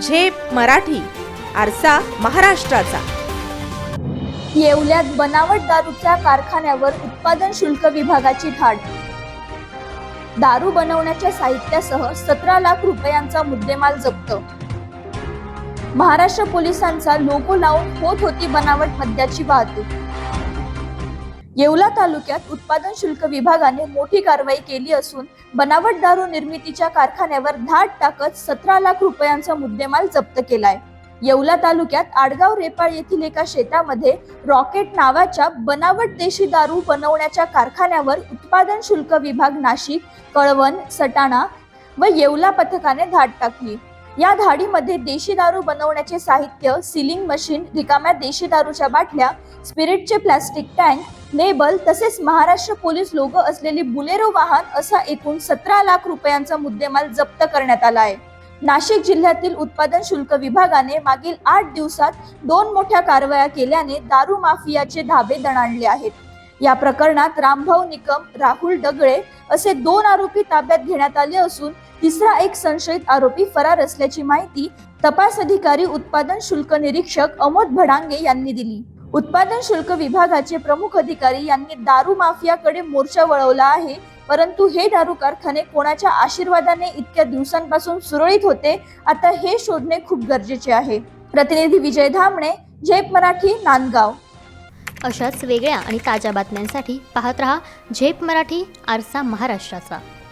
झेप मराठी आरसा महाराष्ट्राचा. येवल्यात बनावट दारूच्या कारखान्यावर उत्पादन शुल्क विभागाची धाड दारू बनवण्याच्या साहित्यासह सतरा लाख रुपयांचा मुद्देमाल जप्त. महाराष्ट्र पोलिसांचा लोगो लावून होत होती बनावट मद्याची वाहतूक. येवला तालुक्यात उत्पादन शुल्क विभागाने मोठी कारवाई केली असून बनावट दारू निर्मितीच्या कारखान्यावर धाड टाकत सतरा लाख रुपयांचा मुद्देमाल जप्त केलाय. येवला तालुक्यात आडगाव रेपाळ येथील एका शेतामध्ये रॉकेट नावाच्या बनावट देशी दारू बनवण्याच्या कारखान्यावर उत्पादन शुल्क विभाग नाशिक कळवण सटाणा व येवला पथकाने धाड टाकली. या धाडीमध्ये देशी दारू बनवण्याचे साहित्य सिलिंग मशीन रिकाम्या देशी दारूच्या बाटल्या स्पिरिटचे प्लास्टिक टँक लेबल तसेच महाराष्ट्र पोलीस लोगो असलेली बुलेरो वाहन असा एकूण सतरा लाख रुपयांचा मुद्देमाल जप्त करण्यात आला आहे. नाशिक जिल्ह्यातील उत्पादन शुल्क विभागाने मागील आठ दिवसात दोन मोठ्या कारवाया केल्याने दारू माफियाचे धाबे दणाणले आहेत. या प्रकरणात रामभाऊ निकम राहुल डगळे असे दोन आरोपी ताब्यात घेण्यात आले असून तिसरा एक संशयित आरोपी फरार असल्याची माहिती तपास अधिकारी उत्पादन शुल्क निरीक्षक अमोद भडांगे यांनी दिली. उत्पादन शुल्क विभागाचे प्रमुख अधिकारी यांनी दारू माफियाकडे मोर्चा वळवला आहे परंतु हे दारू कारखाने कोणाच्या आशीर्वादाने इतक्या दिवसांपासून सुरळीत होते आता हे शोधणे खूप गरजेचे आहे. प्रतिनिधी विजय धामणे झेप मराठी नांदगाव. अशाच वेगळ्या आणि ताज्या बातम्यांसाठी पाहत रहा झेप मराठी आरसा महाराष्ट्राचा.